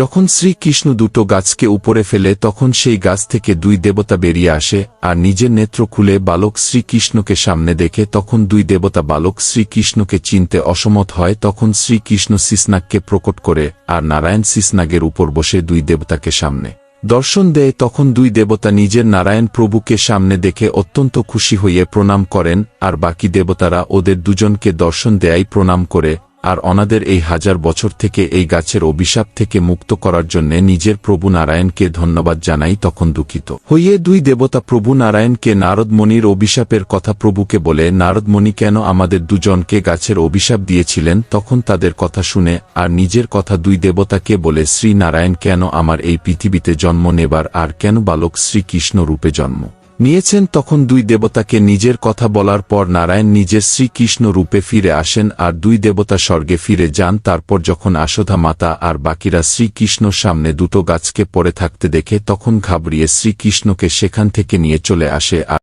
যখন শ্রীকৃষ্ণ দুটো গাছকে উপরে ফেলে তখন সেই গাছ থেকে দুই দেবতা বেরিয়ে আসে, আর নিজের নেত্র খুলে বালক শ্রীকৃষ্ণকে সামনে দেখে তখন দুই দেবতা বালক শ্রীকৃষ্ণকে চিনতে অসমত হয়, তখন শ্রীকৃষ্ণ সিসনাগকে প্রকট করে, আর নারায়ণ সিসনাগের উপর বসে দুই দেবতাকে সামনে দর্শন দেয়। তখন দুই দেবতা নিজের নারায়ণ প্রভুকে সামনে দেখে অত্যন্ত খুশি হয়ে প্রণাম করেন, আর বাকি দেবতারা ওদের দুজনকে দর্শন দেয়াই প্রণাম করে আর অনাদের এই হাজার বছর থেকে এই গাছের অভিশাপ থেকে মুক্ত করার জন্য নিজের প্রভু নারায়ণকে ধন্যবাদ জানাই তখন দুঃখিত। হইয়ে দুই দেবতা প্রভু নারায়ণকে নারদমণির অভিশাপের কথা প্রভুকে বলে, নারদমণি কেন আমাদের দুজনকে গাছের অভিশাপ দিয়েছিলেন? তখন তাদের কথা শুনে আর নিজের কথা দুই দেবতাকে বলে, শ্রী নারায়ণ কেন আমার এই পৃথিবীতে জন্ম নেবার আর কেন বালক শ্রীকৃষ্ণ রূপে জন্ম? নিয়েছেন তখন দুই দেবতাকে নিজের কথা বলার পর নারায়ণ নিজের শ্রীকৃষ্ণ রূপে ফিরে আসেন আর দুই দেবতা স্বর্গে ফিরে যান। তারপর যখন আশোধা মাতা আর বাকিরা শ্রীকৃষ্ণ সামনে দুটো গাছকে পড়ে থাকতে দেখে, তখন ঘাবড়িয়ে শ্রীকৃষ্ণকে সেখান থেকে নিয়ে চলে আসে আর